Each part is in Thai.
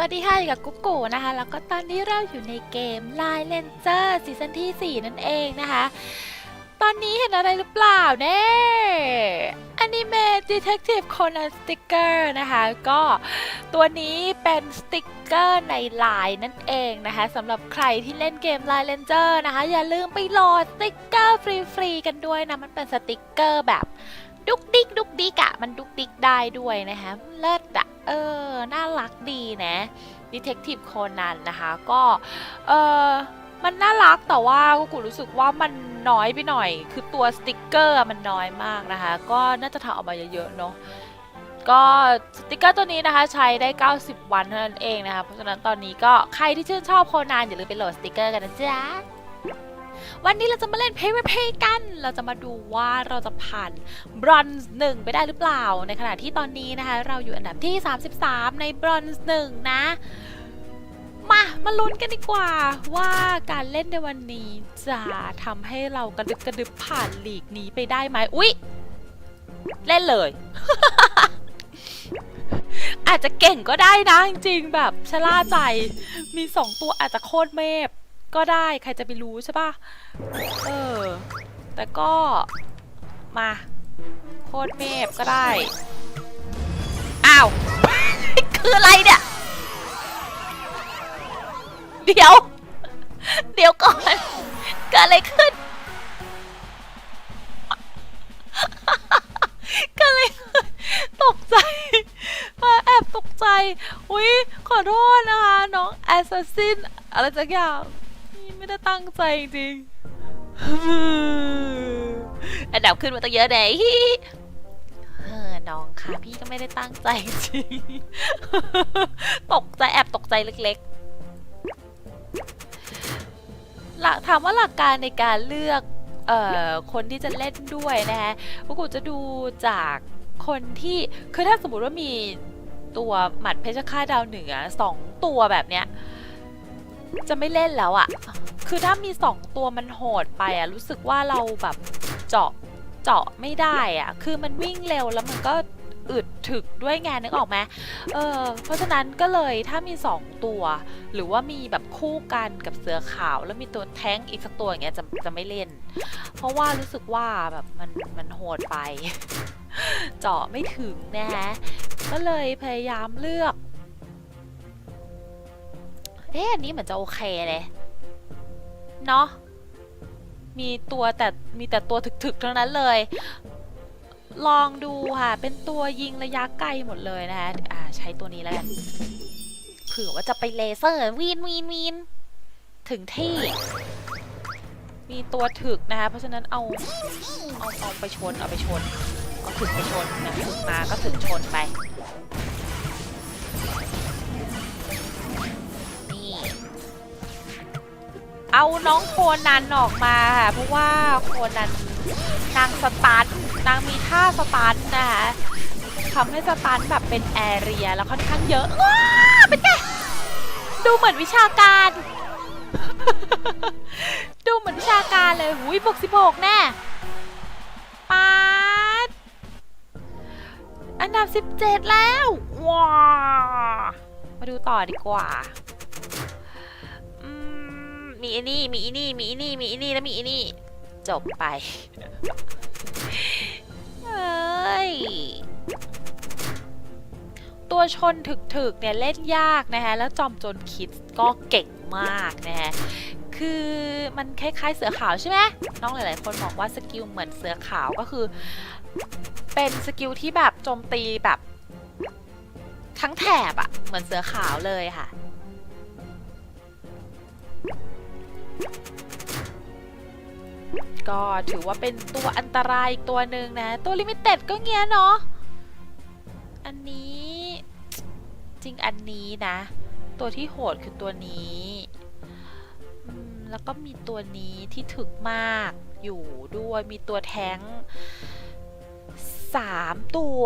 สวัสดีค่ะอยู่กับกุ๊กกูนะคะ แล้วก็ตอนนี้เราอยู่ในเกม Line Ranger ซีซั่นที่ 4 นั่นเองนะคะ ตอนนี้เห็นอะไรหรือเปล่าเน่อนิเมะ Detective Conan Sticker นะคะ ก็ตัวนี้เป็นสติกเกอร์ใน Line นั่นเองนะคะสำหรับใครที่เล่นเกม Line Ranger นะคะ อย่าลืมไปโหลดสติกเกอร์ฟรีๆกันด้วยนะ มันเป็นสติกเกอร์แบบ ดุกดิกดุกดิกอะมันดุกดิกได้ด้วยนะคะเลิศอะเออ น่ารักดีนะดีเทคทีฟโคนันนะคะก็เออมันน่ารักแต่ว่ากูรู้สึกว่ามันน้อยไปหน่อย คือตัวสติกเกอร์มันน้อยมากนะคะ ก็น่าจะทำออกมาเยอะๆเนาะก็สติกเกอร์ตัวนี้นะคะใช้ได้ 90 วันเท่านั้นเองนะคะเพราะฉะนั้นตอนนี้ก็ใครที่ชื่นชอบโคนันอย่าลืมไปโหลดสติกเกอร์กันนะจ๊ะ วันนี้เราจะมาเล่น PVP กัน เราจะมาดูว่าเราจะผ่านบรอนซ์หนึ่งไปได้หรือเปล่า ในขณะที่ตอนนี้นะคะ เราอยู่อันดับที่ 33 ในบรอนซ์หนึ่งนะ มามาลุ้นกันดีกว่า ว่าการเล่นในวันนี้จะทำให้เรากระดึบกระดึบผ่านลีกนี้ไปได้ไหมอุ๊ย เล่นเลยอาจจะเก่งก็ได้นะจริงๆแบบชะล่าใจมีสองตัวอาจจะโคตรเมฟ ก็ได้ใครจะไปรู้ใช่ปะเออ แต่ก็มา โคตรเมฟก็ได้ อ้าว คืออะไรเนี่ย เดี๋ยว เดี๋ยวก่อน เกิดอะไรขึ้นเกิดอะไรขึ้นตกใจมาแอบตกใจ อุ้ยขอโทษนะคะ น้องแอสซัสซินอะไรสักอย่าง ไม่ได้ตั้งใจจริงอันดับขึ้นมาตั้งเยอะเลยเออน้องค่ะพี่ก็ไม่ได้ตั้งใจจริง ตกใจแอบตกใจเล็กๆ หลักถามว่าหลักการในการเลือกเอ่อคนที่จะเล่นด้วยนะคะพวกกูจะดูจากคนที่ คือถ้าสมมติว่ามีตัวหมัดเพชรฆาตดาวเหนือสองตัวแบบเนี้ย จะไม่เล่นแล้วอะ คือถ้ามีสองตัวมันโหดไปอะรู้สึกว่าเราแบบเจาะเจาะไม่ได้อะคือมันวิ่งเร็วแล้วมันก็อึดถึกด้วยไงนึกออกไหมเออเพราะฉะนั้นก็เลยถ้ามีสองตัว หรือว่ามีแบบคู่กันกับเสือขาวแล้วมีตัวแท้งอีกสักตัวอย่างเงี้ยจะจะไม่เล่น เพราะว่ารู้สึกว่าแบบมันมันโหดไป เจาะไม่ถึงนะฮะก็เลยพยายามเลือกเอ๊ะอันนี้เหมือนจะโอเคเลย เนาะมีตัวแต่มีแต่ตัวถึกๆทั้งนั้นเลย ลองดูค่ะ เป็นตัวยิงระยะไกลหมดเลยนะคะอ่าใช้ตัวนี้แล้วกันเผื่อว่าจะไปเลเซอร์วีนวีนวีนถึงที่ มีตัวถึกนะคะ เพราะฉะนั้นเอาเอาเอาไปชนเอาไปชนเอาถึกไปชนนะถึกมาก็ถึกชนไป เอาน้องโคนันออกมาค่ะ เพราะว่าโคนันนางสตันนางมีท่าสตันนะคะทำให้สตันแบบเป็นแอเรียแล้วค่อนข้างเยอะว้าเป็นไงดูเหมือนวิชาการ ดูเหมือนวิชาการเลยหุยบวกสิบหกแน่ปาดอันดับสิบเจ็ดแล้วว้ามาดูต่อดีกว่า มีอันนี้มีอันนี้มีอันนี้มีอันนี้แล้วมีอันนี้จบไปเอ้ยตัวชนถึกๆเนี่ยเล่นยากนะคะแล้วจอมโจนคิดก็เก่งมากนะฮะคือมันคล้ายๆเสือขาวใช่ไหมน้องหลายๆ คนบอกว่าสกิลเหมือนเสือขาวก็คือ เป็นสกิลที่แบบโจมตีแบบ ทั้งแถบอะเหมือนเสือขาวเลยค่ะ ก็ถือว่าเป็นตัวอันตรายอีกตัวหนึ่งนะ ตัวลิมิเต็ดก็เงี้ยเนาะ อันนี้จริงอันนี้นะ ตัวที่โหดคือตัวนี้แล้วก็มีตัวนี้ที่ถึกมากอยู่ด้วยมีตัวแท้งสามตัว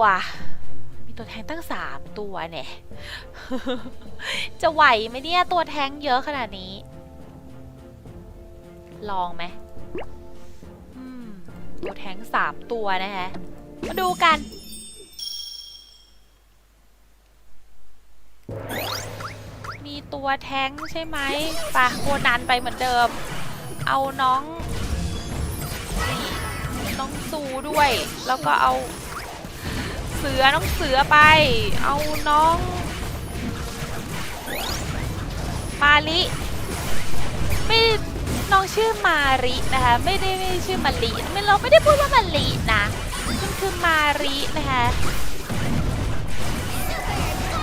มีตัวแท้งตั้งสามตัวเนี่ย จะไหวไหมเนี่ย ตัวแท้งเยอะขนาดนี้ ลองไหมอืมตัวแท้งสามตัวนะฮะ มาดูกัน มีตัวแท้งใช่ไหมปะโคนันไปเหมือนเดิม เอาน้องน้องซูด้วย แล้วก็เอา เสือน้องเสือไป เอาน้อง มาลิไม่ น้องชื่อมารินะคะ ไม่ได้ไม่ได้ชื่อมาลิไม่เราไม่ได้พูดว่ามาลินะมันคือมารินะคะ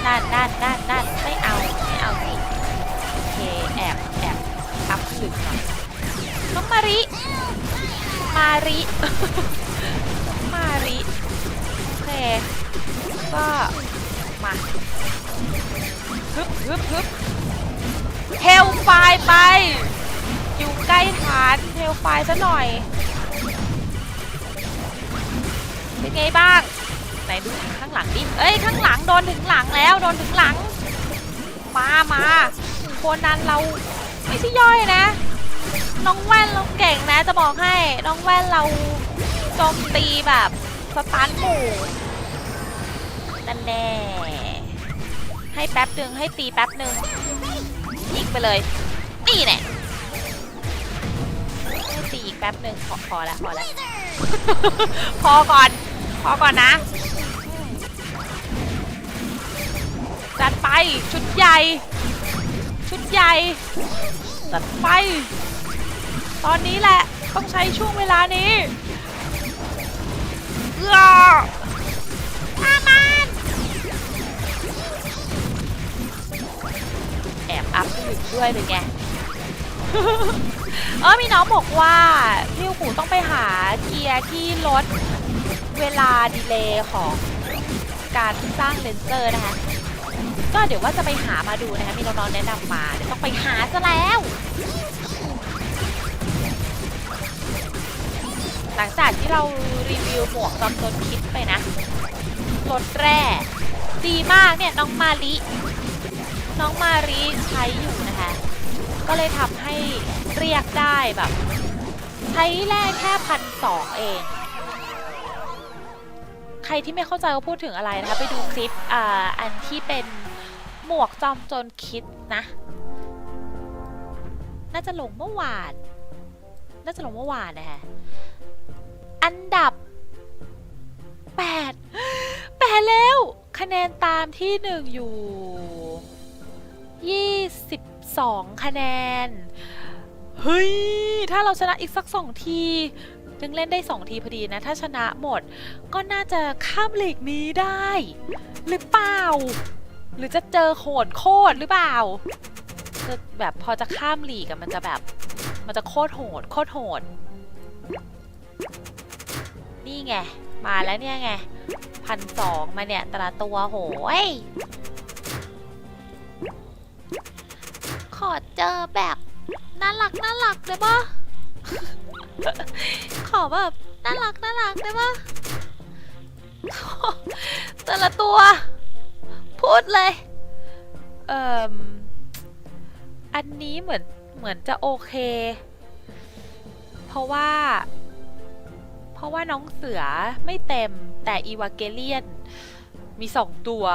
นั่นนั่นนั่นนั่นไม่เอาไม่เอาสิโอเคแอบแอบอัพลึกหน่อยน้องมาริมาริมาริโอเคก็มาฮึบฮึบฮึบเฮลไฟไป ใกล้ฐานเฮลไฟซะหน่อย เป็นไงบ้าง ไหนดูข้างหลังดิ เอ้ย ข้างหลังโดนถึงหลังแล้วโดนถึงหลัง มามาโคนนั้นเราไม่ใช่ย่อยนะ น้องแว่นเราเก่งนะจะบอกให้ น้องแว่นเราโจมตีแบบสตันหมู่นั่นแน่ให้แป๊บหนึ่งให้ตีแป๊บหนึ่งยิงไปเลย นี่แน่ให้ ตีอีกแป๊บหนึ่งพอพอแล้วพอแล้ว พอก่อน พอก่อนนะจัดไปชุดใหญ่ ชุดใหญ่จัดไป ตอนนี้แหละ ต้องใช้ช่วงเวลานี้เออฆ่ามันแอบอัพลึกด้วยเป็นไง เออมีน้องบอกว่าพี่หูต้องไปหาเกียร์ที่ลดเวลาดีเลย์ของการสร้างเลนเซอร์นะคะ ก็เดี๋ยวว่าจะไปหามาดูนะคะมีน้องๆแนะนำมาเดี๋ยวต้องไปหาซะแล้ว หลังจากที่เรารีวิวหมวกตอนต้นคลิปไปนะลดแร่ดีมากเนี่ยน้องมาลิน้องมารีใช้อยู่นะคะ ก็เลยทำให้เรียกได้แบบ ใช้แร่แค่พันสองเอง ใครที่ไม่เข้าใจว่าพูดถึงอะไรนะคะ ไปดูคลิปออันที่เป็นหมวกจอมโจรคิดนะ น่าจะลงเมื่อวาน น่าจะลงเมื่อวานนะคะอันดับ 8 8 แล้ว คะแนนตามที่หนึ่งอยู่ 22คะแนน เฮ้ย ถ้าเราชนะอีกสักสองทียังเล่นได้ 2 ทีพอดีนะ ถ้าชนะหมด ก็น่าจะข้ามลีกนี้ได้ หรือเปล่า หรือจะเจอโขนโคตรหรือเปล่าจะแบบพอจะข้ามลีกอะมันจะแบบ มันจะโคตรโหด โคตรโหด นี่ไง มาแล้วเนี่ยไงพันสองมาเนี่ยแต่ละตัวโหย ขอเจอแบบน่ารักน่ารักได้ปะขอแบบน่ารักน่ารักได้ปะแต่ละตัว พูดเลย เอ่ออันนี้เหมือนเหมือนจะโอเค เพราะว่า เพราะว่าน้องเสือไม่เต็มแต่อีวาเกเลียน มีสองตัว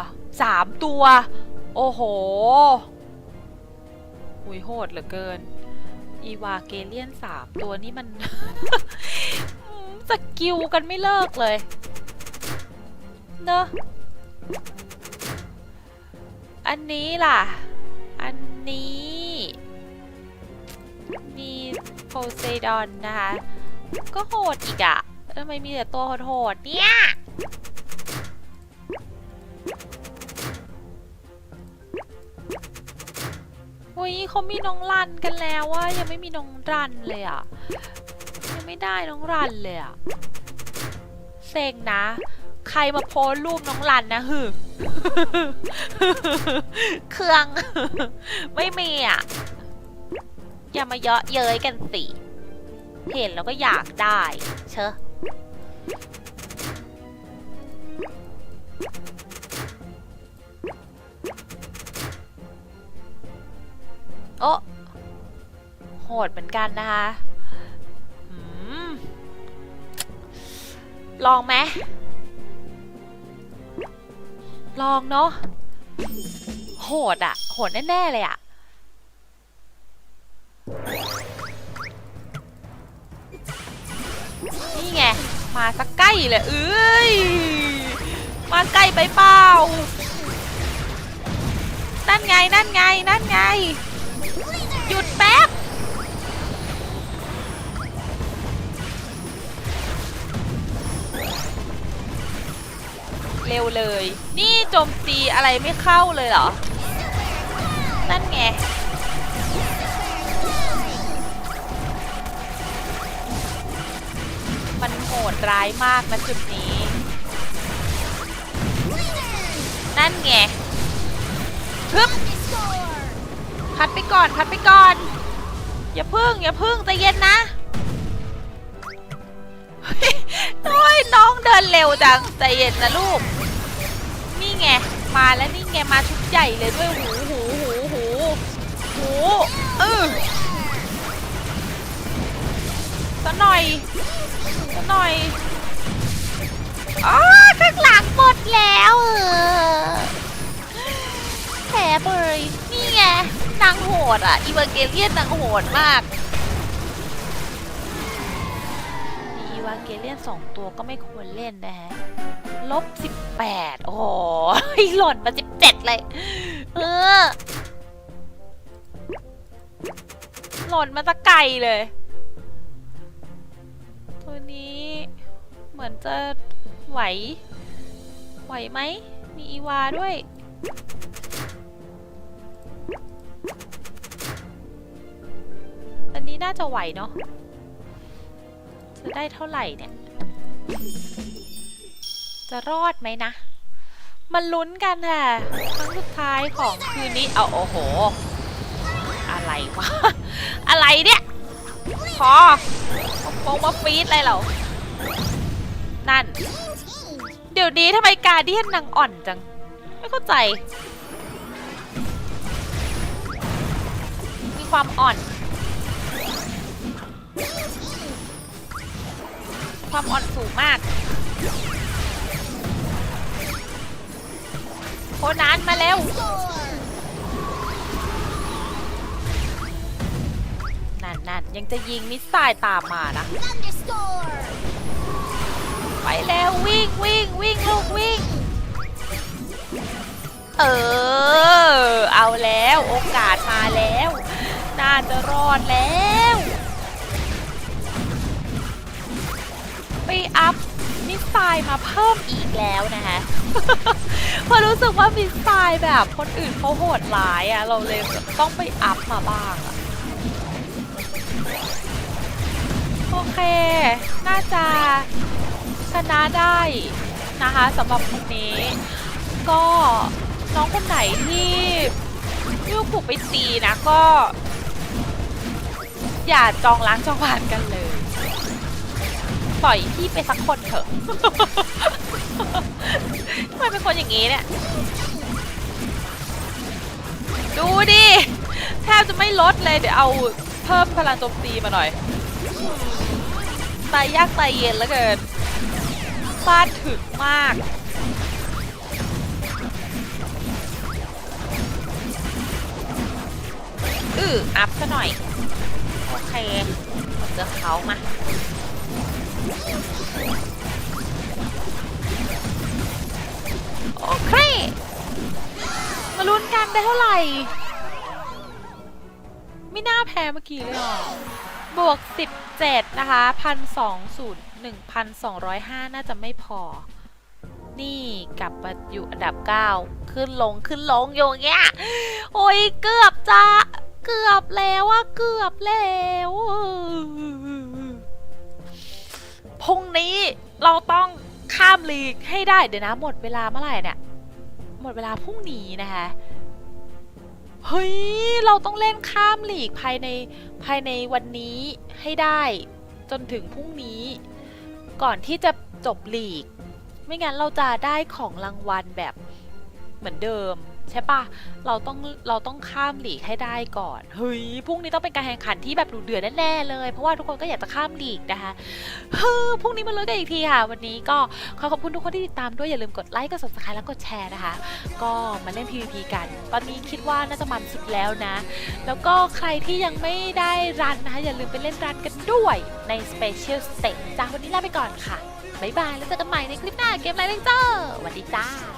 สามตัว โอ้โห หุยโหดเหลือเกิน อีวาเกเลียนสามตัวนี่มัน สกิลกันไม่เลิกเลยเนอะอันนี้ล่ะ อันนี้ มีโพไซดอนนะคะ ก็โหดอีกอะทำไมมีแต่ตัวโหดๆเนี่ย อุ้ยเขามีน้องรันกันแล้วว่ายังไม่มีน้องรันเลยอะยังไม่ได้น้องรันเลยอะเซ็งนะ ใครมาโพสรูปน้องรันนะฮึเครื่อง ไม่มีอะอย่ามาเยาะเย้ยกันสิเห็นแล้วก็อยากได้ เชอะ โอ้โหดเหมือนกันนะคะอลองไหมลองเนาะโหดอะโหดแน่ ๆ เลยอะนี่ไง มาสักใกล้เลยเอ้ย มาใกล้ไปเปล่า นั่นไง นั่นไง นั่นไง หยุดแป๊บ เร็วเลย นี่โจมตีอะไรไม่เข้าเลยเหรอ นั่นไงมันโหดร้ายมากนะจุดนี้ นั่นไงฮึบ พัดไปก่อน พัดไปก่อน อย่าพึ่ง อย่าพึ่งใจเย็นนะเฮ้ยโอ้ยน้องเดินเร็วจังใจเย็นนะลูก นี่ไง มาแล้วนี่ไง มาชุดใหญ่เลยด้วยหูหูหูหูหูเออสักหน่อยสักหน่อยอ๋อข้างหลังหมดแล้วเออแผลเบยนี่ไง นางโหดอะอีเวอร์เกเลียนนางโหดมากมีอีวาเกเลียนสองตัวก็ไม่ควรเล่นนะฮะลบสิบแปดโอ้โหหล่นมาสิบเจ็ดเลย เออ หล่นมาตะไกลเลย ตัวนี้เหมือนจะไหว ไหวไหม มีอีวาด้วย น่าจะไหวเนาะจะได้เท่าไหร่เนี่ย จะรอดไหมนะ มันลุ้นกันค่ะครั้งสุดท้ายของคืนนี้เอาโอ้โห อะไรวะ อะไรเนี่ย พอมงมาฟีดอะไรเหรอนั่น เดี๋ยวนี้ทำไมกาเดียนนางอ่อนจัง ไม่เข้าใจ มีความอ่อน ความอ่อนสูงมากโคนันมาเร็วนั่นนั่นยังจะยิงมิสไซล์ตามมานะ ไปแล้ววิ่งวิ่งวิ่งลูกวิ่ง เออ เอาแล้วโอกาสมาแล้ว น่าจะรอดแล้ว ไปอัพมิสไซล์มาเพิ่มอีกแล้วนะคะเพราะรู้สึกว่ามิสไซล์แบบคนอื่นเขาโหดร้ายอะเราเลยต้องไปอัพมาบ้างอะโอเค น่าจะชนะได้นะคะสำหรับคนนี้ ก็น้องคนไหนที่ยูผูกไปตีนะก็ อย่าจองล้างจองผ่านกันเลย ปล่อยพี่ไปสักคนเถอะทำไมเป็นคนอย่างนี้เนี่ย ดูดิ แทบจะไม่ลดเลย เดี๋ยวเอาเพิ่มพลังโจมตีมาหน่อย ตายยากตายเย็นแล้วเกินฟาดถึกมาก อืออัพซะหน่อย โอเคเจอเขามา โอเค มาลุ้นกันได้เท่าไหร่ ไม่น่าแพ้เมื่อกี้เลยอะบวก 17 นะคะพันสองศูนย์หนึ่งพันสองร้อยห้าน่าจะไม่พอ นี่กลับมาอยู่อันดับ 9 ขึ้นลงขึ้นลงอยู่อย่างเงี้ย โอ้ยเกือบจะ เกือบแล้วอะเกือบแล้ว พรุ่งนี้เราต้องข้ามลีกให้ได้เดี๋ยวนะหมดเวลาเมื่อไหร่เนี่ยหมดเวลาพรุ่งนี้นะคะเฮ้ยเราต้องเล่นข้ามลีกภายในภายในวันนี้ให้ได้จนถึงพรุ่งนี้ ก่อนที่จะจบลีก ไม่งั้นเราจะได้ของรางวัลแบบเหมือนเดิม ใช่ปะเราต้องเราต้องข้ามหลีกให้ได้ก่อนเฮ้ยพรุ่งนี้ต้องเป็นการแข่งขันที่แบบดุเดือดแน่ๆเลย เพราะว่าทุกคนก็อยากจะข้ามหลีกนะคะเฮ้อพรุ่งนี้มาลุ้นกันอีกทีค่ะ วันนี้ก็ขอขอบคุณทุกคนที่ติดตามด้วยอย่าลืมกดไลค์กด subscribe แล้วกดแชร์นะคะ ก็มาเล่น PVP กัน ตอนนี้คิดว่าน่าจะมันสุดแล้วนะ แล้วก็ใครที่ยังไม่ได้รันนะคะอย่าลืมไปเล่นรันกันด้วยใน Special Stage จ้าวันนี้ลาไปก่อนค่ะบ๊ายบายแล้วเจอกันใหม่ในคลิปหน้าเกมไลน์เลนเจอร์สวัสดีจ้า